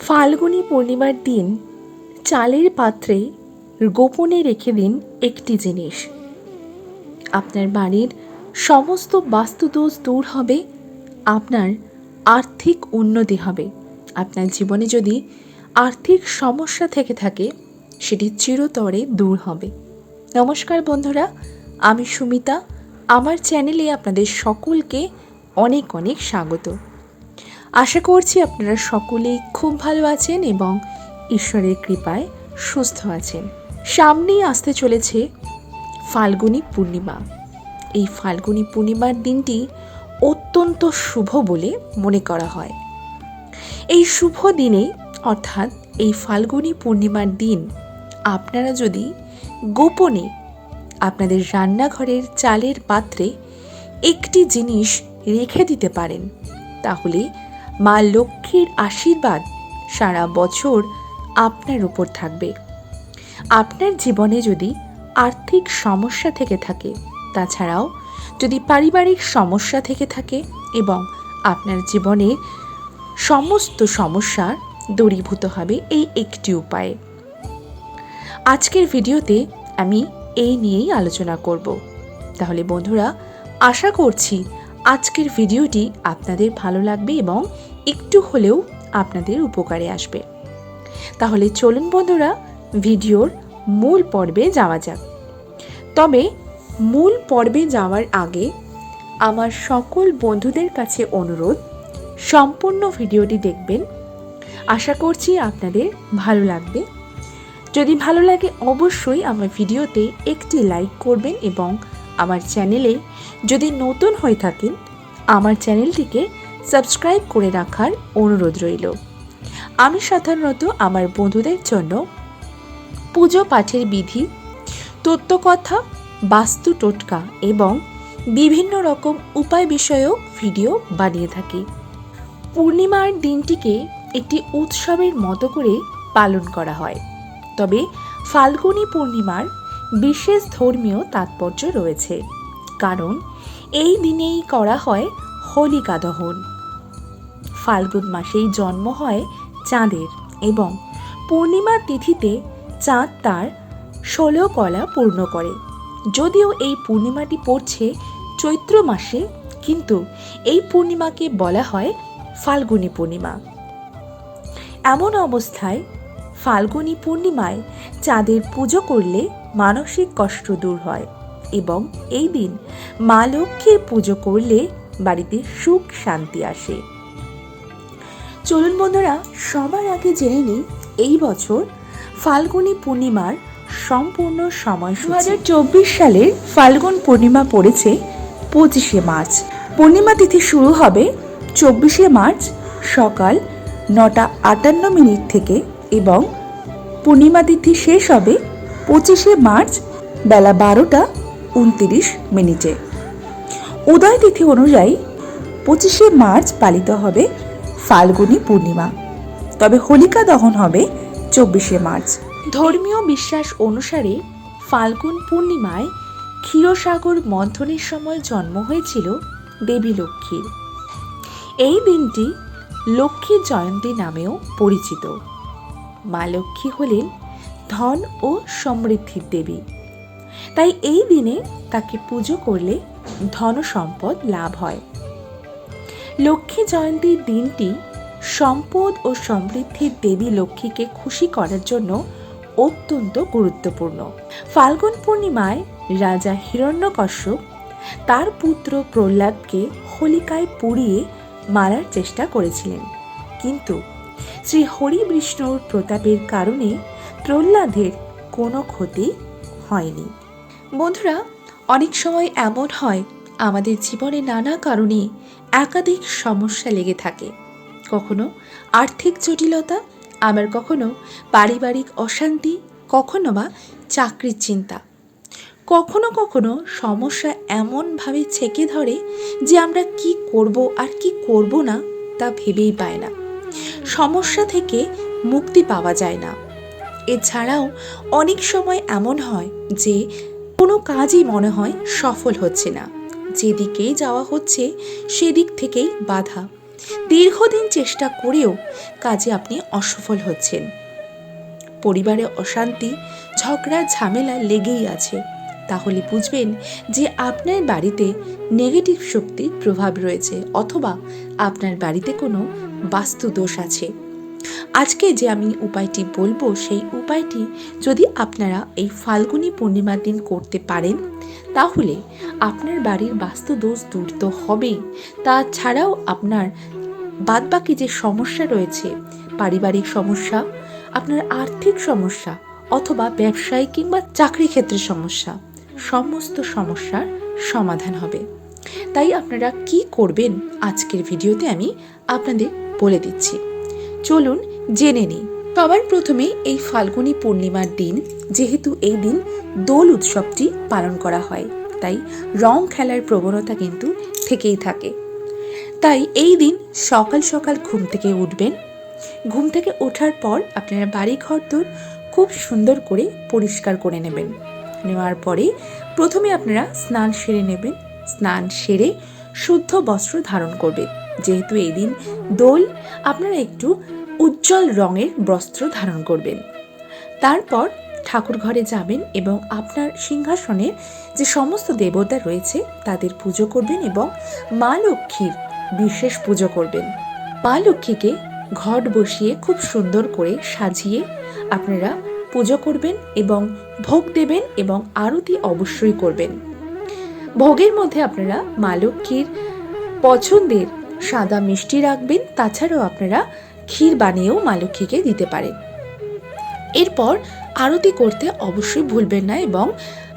ফাল্গুনী পূর্ণিমার দিন চালের পাত্রে গোপনে রেখে দিন একটি জিনিস। আপনার বাড়ির সমস্ত বাস্তুদোষ দূর হবে, আপনার আর্থিক উন্নতি হবে। আপনার জীবনে যদি আর্থিক সমস্যা থেকে থাকে, সেটি চিরতরে দূর হবে। নমস্কার বন্ধুরা, আমি সুমিতা। আমার চ্যানেলে আপনাদের সকলকে অনেক অনেক স্বাগত। আশা করছি আপনারা সকলেই খুব ভালো আছেন এবং ঈশ্বরের কৃপায় সুস্থ আছেন। সামনেই আসতে চলেছে ফাল্গুনী পূর্ণিমা। এই ফাল্গুনী পূর্ণিমার দিনটি অত্যন্ত শুভ বলে মনে করা হয়। এই শুভ দিনে, অর্থাৎ এই ফাল্গুনী পূর্ণিমার দিন, আপনারা যদি গোপনে আপনাদের রান্নাঘরের চালের পাত্রে একটি জিনিস রেখে দিতে পারেন, তাহলে মা লক্ষ্মীর আশীর্বাদ সারা বছর আপনার উপর থাকবে। আপনার জীবনে যদি আর্থিক সমস্যা থেকে থাকে, তাছাড়াও যদি পারিবারিক সমস্যা থেকে থাকে এবং আপনার জীবনে সমস্ত সমস্যার দূরীভূত হবে এই একটি উপায়ে। আজকের ভিডিওতে আমি এই নিয়েই আলোচনা করব। তাহলে বন্ধুরা, আশা করছি আজকের ভিডিওটি আপনাদের ভালো লাগবে এবং একটু হলেও আপনাদের উপকারে আসবে। তাহলে চলুন বন্ধুরা, ভিডিওর মূল পর্বে যাওয়া যাক। তবে মূল পর্বে যাওয়ার আগে আমার সকল বন্ধুদের কাছে অনুরোধ, সম্পূর্ণ ভিডিওটি দেখবেন। আশা করছি আপনাদের ভালো লাগবে। যদি ভালো লাগে অবশ্যই আমার ভিডিওতে একটি লাইক করবেন এবং আমার চ্যানেলে যদি নতুন হয়ে থাকেন, আমার চ্যানেলটিকে সাবস্ক্রাইব করে রাখার অনুরোধ রইল। আমি সাধারণত আমার বন্ধুদের জন্য পুজো পাঠের বিধি তত্ত্বকথা বাস্তু টোটকা এবং বিভিন্ন রকম উপায় বিষয়ক ভিডিও বানিয়ে থাকি। পূর্ণিমার দিনটিকে একটি উৎসবের মতো করে পালন করা হয়। তবে ফাল্গুনী পূর্ণিমার বিশেষ ধর্মীয় তাৎপর্য রয়েছে। কারণ, এই দিনেই করা হয় হোলিকা দহন। ফাল্গুন মাসেই জন্ম হয় চাঁদের এবং পূর্ণিমার তিথিতে চাঁদ তার ষোলো কলা পূর্ণ করে। যদিও এই পূর্ণিমাটি পড়ছে চৈত্র মাসে, কিন্তু এই পূর্ণিমাকে বলা হয় ফাল্গুনী পূর্ণিমা। এমন অবস্থায় ফাল্গুনী পূর্ণিমায় চাঁদের পুজো করলে মানসিক কষ্ট দূর হয় এবং এই দিন মা লক্ষ্মীর পুজো করলে বাড়িতে সুখ শান্তি আসে। চলুন বন্ধুরা, সবার আগে জেনে নিই, এই বছর ফাল্গুনী পূর্ণিমার সম্পূর্ণ সময় দু হাজার চব্বিশ সালের ফাল্গুন পূর্ণিমা পড়েছে পঁচিশে মার্চ। পূর্ণিমা তিথি শুরু হবে চব্বিশে মার্চ সকাল নটা আটান্ন মিনিট থেকে এবং পূর্ণিমা তিথি শেষ হবে পঁচিশে মার্চ, বেলা বারোটা উনতিরিশ মিনিটে। উদয় তিথি অনুযায়ী পঁচিশে মার্চ পালিত হবে ফাল্গুনী পূর্ণিমা। তবে হোলিকা দহন হবে চব্বিশে মার্চ। ধর্মীয় বিশ্বাস অনুসারে ফাল্গুন পূর্ণিমায় ক্ষীরসাগর মন্থনের সময় জন্ম হয়েছিল দেবী লক্ষ্মীর। এই দিনটি লক্ষ্মী জয়ন্তী নামেও পরিচিত। মা লক্ষ্মী হলেন ধন ও সমৃদ্ধির দেবী। তাই এই দিনে তাকে পুজো করলে ধন সম্পদ লাভ হয়। লক্ষ্মী জয়ন্তীর দিনটি সম্পদ ও সমৃদ্ধির দেবী লক্ষ্মীকে খুশি করার জন্য অত্যন্ত গুরুত্বপূর্ণ। ফাল্গুন পূর্ণিমায় রাজা হিরণ্যকশ্যপ তার পুত্র প্রহ্লাদকে হোলিকায় পুড়িয়ে মারার চেষ্টা করেছিলেন। কিন্তু শ্রী হরি বিষ্ণুর প্রতাপের কারণে প্রহ্লাদের কোনো ক্ষতি হয়নি। বন্ধুরা, অনেক সময় এমন হয়, আমাদের জীবনে নানা কারণে একাধিক সমস্যা লেগে থাকে। কখনো আর্থিক জটিলতা, আবার কখনো পারিবারিক অশান্তি, কখনো বা চাকরির চিন্তা। কখনো কখনো সমস্যা এমনভাবে ছেকে ধরে যে আমরা কি করব আর কি করব না তা ভেবেই পায় না। সমস্যা থেকে মুক্তি পাওয়া যায় না। এছাড়াও অনেক সময় এমন হয় যে কোনো কাজই মনে হয় সফল হচ্ছে না। যেদিকেই যাওয়া হচ্ছে, সেদিক থেকেই বাধা। দীর্ঘদিন চেষ্টা করেও কাজে আপনি অসফল হচ্ছেন। পরিবারে অশান্তি, ঝগড়া, ঝামেলা লেগেই আছে। তাহলে বুঝবেন যে আপনার বাড়িতে নেগেটিভ শক্তির প্রভাব রয়েছে, অথবা আপনার বাড়িতে কোনো বাস্তু দোষ আছে। আজকে যে আমি উপায়টি বলব, সেই উপায়টি যদি আপনারা এই ফাল্গুনী পূর্ণিমার দিন করতে পারেন, তাহলে আপনার বাড়ির বাস্তু দোষ দূর তো হবেই। তাছাড়াও আপনার বাদবাকি যে সমস্যা রয়েছে, পারিবারিক সমস্যা, আপনার আর্থিক সমস্যা, অথবা ব্যবসায়ী কিংবা চাকরি ক্ষেত্রে সমস্যা, সমস্ত সমস্যার সমাধান হবে। তাই আপনারা কি করবেন? আজকের ভিডিওতে আমি আপনাদের বলে দিচ্ছি। চলুন জেনে নিই। সবার প্রথমে এই ফাল্গুনী পূর্ণিমার দিন, যেহেতু এই দিন দোল উৎসবটি পালন করা হয়, তাই রং খেলার প্রবণতা কিন্তু থেকেই থাকে। তাই এই দিন সকাল সকাল ঘুম থেকে উঠবেন। ঘুম থেকে ওঠার পর আপনারা বাড়ি ঘর দূর খুব সুন্দর করে পরিষ্কার করে নেবেন। নেওয়ার পরে প্রথমে আপনারা স্নান সেরে নেবেন। স্নান সেরে শুদ্ধ বস্ত্র ধারণ করবেন যেহেতু এই দিন দোল, আপনারা একটু উজ্জ্বল রঙের বস্ত্র ধারণ করবেন। তারপর ঠাকুর ঘরে যাবেন এবং আপনার সিংহাসনে যে সমস্ত দেবতা রয়েছে, তাদের পুজো করবেন এবং মা লক্ষ্মীর বিশেষ পুজো করবেন। মা লক্ষ্মীকে ঘট বসিয়ে খুব সুন্দর করে সাজিয়ে আপনারা পুজো করবেন এবং ভোগ দেবেন এবং আরতি অবশ্যই করবেন। ভোগের মধ্যে আপনারা মা লক্ষ্মীর পছন্দের সাদা মিষ্টি রাখবেন, তাছাড়াও আপনারা ক্ষীর বানিয়েও মা লক্ষ্মীকে দিতে পারেন। এরপর আরতি করতে অবশ্যই ভুলবেন না এবং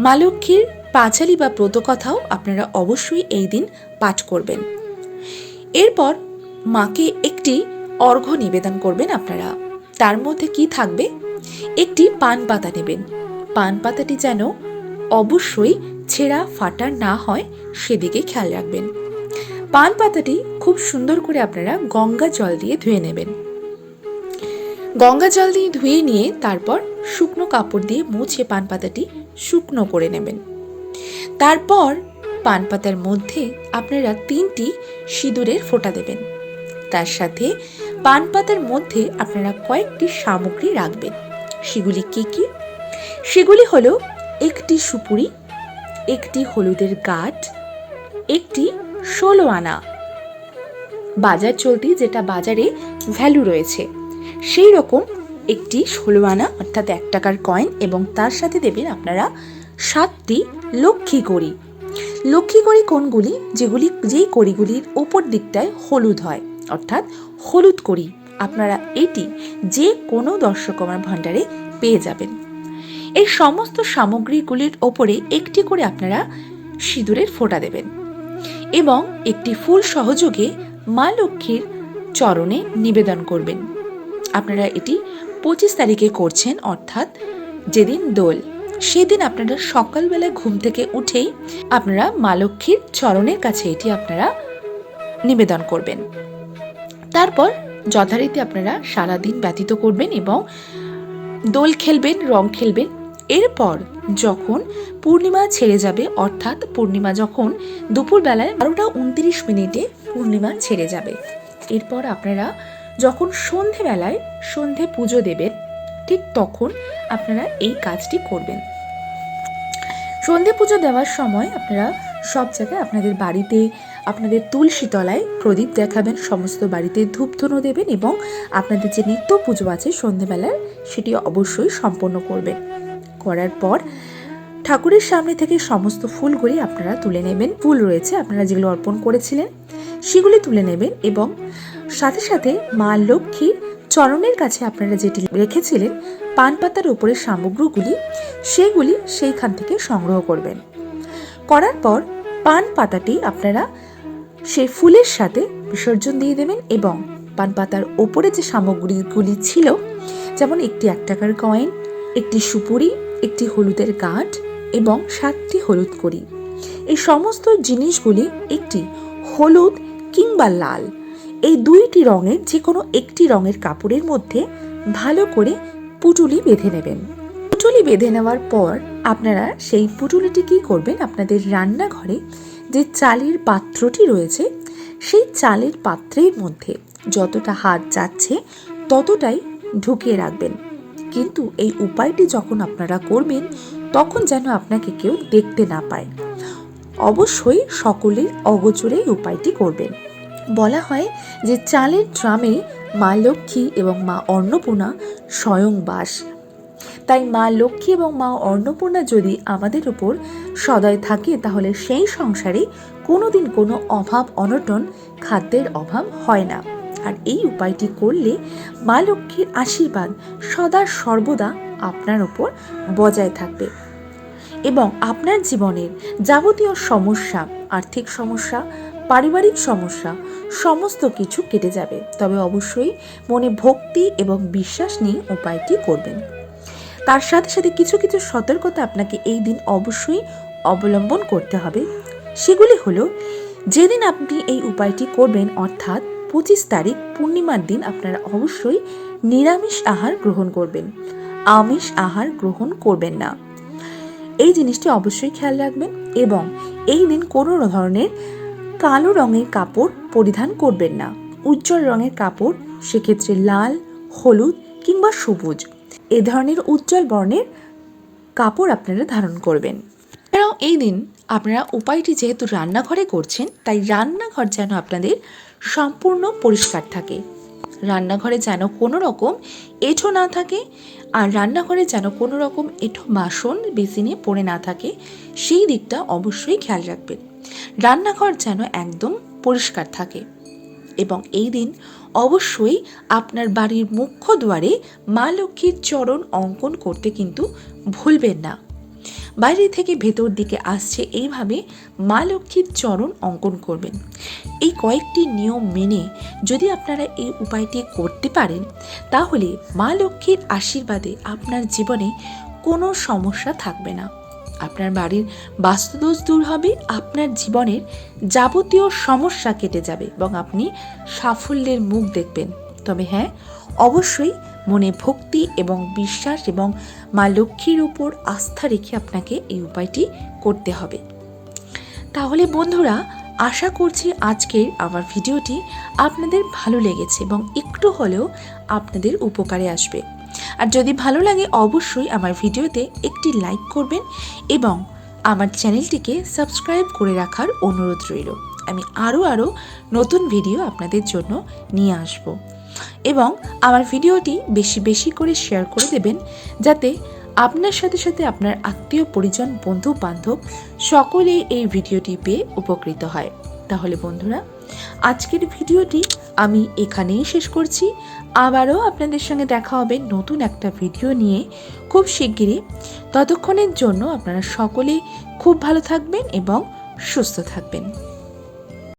মা লক্ষ্মীর পাঁচালি বা ব্রতকথাও আপনারা অবশ্যই এই দিন পাঠ করবেন। এরপর মাকে একটি অর্ঘ্য নিবেদন করবেন আপনারা। তার মধ্যে কি থাকবে? একটি পান পাতা নেবেন। পান পাতাটি যেন অবশ্যই ছেঁড়া ফাটা না হয়, সেদিকে খেয়াল রাখবেন। পান পাতাটি খুব সুন্দর করে আপনারা গঙ্গা জল দিয়ে ধুয়ে নেবেন। গঙ্গা জল দিয়ে ধুয়ে নিয়ে তারপর শুকনো কাপড় দিয়ে মুছে পান পাতাটি শুকনো করে নেবেন। তারপর পান পাতার মধ্যে আপনারা তিনটি সিঁদুরের ফোঁটা দেবেন। তার সাথে পান পাতার মধ্যে আপনারা কয়েকটি সামগ্রী রাখবেন। সেগুলি কি কি? সেগুলি হলো একটি সুপুরি, একটি হলুদের গাঠ একটি ষোলো আনা। বাজার চলতি যেটা বাজারে ভ্যালু রয়েছে, সেই রকম একটি ষোলো আনা, অর্থাৎ এক টাকার কয়েন এবং তার সাথে দেবেন আপনারা সাতটি লক্ষ্মী কড়ি। লক্ষ্মী কড়ি কোনগুলি? যেগুলি, যেই কড়িগুলির ওপর দিকটায় হলুদ হয়, অর্থাৎ হলুদ কড়ি। আপনারা এটি যে কোনো দর্শক আমার ভাণ্ডারে পেয়ে যাবেন। এই সমস্ত সামগ্রীগুলির ওপরে একটি করে আপনারা সিঁদুরের ফোঁটা দেবেন। এবং একটি ফুল সহযোগে মা লক্ষ্মীর চরণে নিবেদন করবেন। আপনারা এটি পঁচিশ তারিখে করছেন, অর্থাৎ যেদিন দোল, সেদিন আপনারা সকালবেলায় ঘুম থেকে উঠেই আপনারা মা লক্ষ্মীর চরণের কাছে এটি আপনারা নিবেদন করবেন। তারপর যথারীতি আপনারা সারাদিন ব্যতীত করবেন এবং দোল খেলবেন, রং খেলবেন এরপর যখন পূর্ণিমা ছেড়ে যাবে, অর্থাৎ পূর্ণিমা যখন দুপুরবেলায় বারোটা উনত্রিশ মিনিটে পূর্ণিমা ছেড়ে যাবে। এরপর আপনারা যখন সন্ধেবেলায় সন্ধে পুজো দেবেন, ঠিক তখন আপনারা এই কাজটি করবেন। সন্ধে পুজো দেওয়ার সময় আপনারা সব জায়গায় আপনাদের বাড়িতে, আপনাদের তুলসী তলায় প্রদীপ দেখাবেন, সমস্ত বাড়িতে ধূপধুনো দেবেন এবং আপনাদের যে নিত্য পুজো আছে সন্ধেবেলায় সেটি অবশ্যই সম্পন্ন করবেন। করার পর ঠাকুরের সামনে থেকে সমস্ত ফুলগুলি আপনারা তুলে নেবেন। ফুল রয়েছে, আপনারা যেগুলো অর্পণ করেছিলেন, সেগুলি তুলে নেবেন এবং সাথে সাথে মা লক্ষ্মীর চরণের কাছে আপনারা যেটি রেখেছিলেন, পান পাতার উপরে সামগ্রীগুলি, সেগুলি সেইখান থেকে সংগ্রহ করবেন। করার পর পান পাতাটি আপনারা সেই ফুলের সাথে বিসর্জন দিয়ে দেবেন এবং পান পাতার ওপরে যে সামগ্রীগুলি ছিল, যেমন একটি এক টাকার কয়েন, একটি সুপুরি একটি হলুদের গাঁট এবং সাতটি হলুদ করি এই সমস্ত জিনিসগুলি একটি হলুদ কিংবা লাল। এই দুইটি রঙের যে কোনো একটি রঙের কাপড়ের মধ্যে ভালো করে পুটুলি বেঁধে নেবেন। পুটুলি বেঁধে নেওয়ার পর আপনারা সেই পুটুলিটি কি করবেন? আপনাদের রান্নাঘরে যে চালের পাত্রটি রয়েছে, সেই চালের পাত্রের মধ্যে যতটা হাত যাচ্ছে ততটাই ঢুকিয়ে রাখবেন। কিন্তু এই উপায়টি যখন আপনারা করবেন, তখন যেন আপনাকে কেউ দেখতে না পায়। অবশ্যই সকলের অগোচরে এই উপায়টি করবেন। বলা হয় যে চালের ড্রামে মা লক্ষ্মী এবং মা অন্নপূর্ণা স্বয়ং বাস। তাই মা লক্ষ্মী এবং মা অন্নপূর্ণা যদি আমাদের উপর সদয় থাকে, তাহলে সেই সংসারে কোনোদিন কোনো অভাব, অনটন, খাদ্যের অভাব হয় না। আর এই উপায়টি করলে মা লক্ষ্মীর আশীর্বাদ সদা সর্বদা আপনার ওপর বজায় থাকবে। এবং আপনার জীবনের যাবতীয় সমস্যা, আর্থিক সমস্যা, পারিবারিক সমস্যা, সমস্ত কিছু কেটে যাবে। তবে অবশ্যই মনে ভক্তি এবং বিশ্বাস নিয়ে উপায়টি করবেন। তার সাথে সাথে কিছু কিছু সতর্কতা আপনাকে এই দিন অবশ্যই অবলম্বন করতে হবে। সেগুলি হলো, যেদিন আপনি এই উপায়টি করবেন, অর্থাৎ পঁচিশ তারিখ পূর্ণিমার দিন আপনারা অবশ্যই নিরামিষ আহার গ্রহণ করবেন। আমিষ আহার গ্রহণ করবেন না। এই জিনিসটি অবশ্যই খেয়াল রাখবেন এবং এই দিন কোনো ধরনের কালো রঙের কাপড় পরিধান করবেন না। উজ্জ্বল রঙের কাপড় সেক্ষেত্রে লাল, হলুদ কিংবা সবুজ এ ধরনের উজ্জ্বল বর্ণের কাপড় আপনারা ধারণ করবেন। এছাড়াও এই দিন আপনারা উপায়টি যেহেতু রান্নাঘরে করছেন, তাই রান্নাঘর যেন আপনাদের সম্পূর্ণ পরিষ্কার থাকে। রান্নাঘরে যেন কোনো রকম এঁঠো না থাকে আর রান্নাঘরে যেন কোনো রকম এঁঠো বাসন, বেসিনে পড়ে না থাকে, সেই দিকটা অবশ্যই খেয়াল রাখবেন। রান্নাঘর যেন একদম পরিষ্কার থাকে এবং এই দিন অবশ্যই আপনার বাড়ির মুখ্য দ্বারে মা লক্ষ্মীর চরণ অঙ্কন করতে কিন্তু ভুলবেন না। বাইরে থেকে ভেতর দিকে আসছে এইভাবে মা লক্ষ্মীর চরণ অঙ্কন করবেন। এই কয়েকটি নিয়ম মেনে যদি আপনারা এই উপায়টি করতে পারেন, তাহলে মা লক্ষ্মীর আশীর্বাদে আপনার জীবনে কোনো সমস্যা থাকবে না। আপনার বাড়ির বাস্তুদোষ দূর হবে, আপনার জীবনের যাবতীয় সমস্যা কেটে যাবে এবং আপনি সাফল্যের মুখ দেখবেন। তবে হ্যাঁ অবশ্যই মনে ভক্তি এবং বিশ্বাস এবং মা লক্ষ্মীর উপর আস্থা রেখে আপনাকে এই উপায়টি করতে হবে। তাহলে বন্ধুরা, আশা করছি আজকের আমার ভিডিওটি আপনাদের ভালো লেগেছে এবং একটু হলেও আপনাদের উপকারে আসবে। আর যদি ভালো লাগে, অবশ্যই আমার ভিডিওতে একটি লাইক করবেন এবং আমার চ্যানেলটিকে সাবস্ক্রাইব করে রাখার অনুরোধ রইল। আমি আরও আরও নতুন ভিডিও আপনাদের জন্য নিয়ে আসব। এবং আমার ভিডিওটি বেশি বেশি করে শেয়ার করে দেবেন যাতে আপনার সাথে সাথে আপনার আত্মীয়, পরিজন, বন্ধু, বান্ধব সকলেই এই ভিডিওটি পেয়ে উপকৃত হয়। তাহলে বন্ধুরা, আজকের ভিডিওটি আমি এখানেই শেষ করছি। আবারও আপনাদের সঙ্গে দেখা হবে নতুন একটা ভিডিও নিয়ে খুব শিগগিরই। ততক্ষণের জন্য আপনারা সকলে খুব ভালো থাকবেন এবং সুস্থ থাকবেন।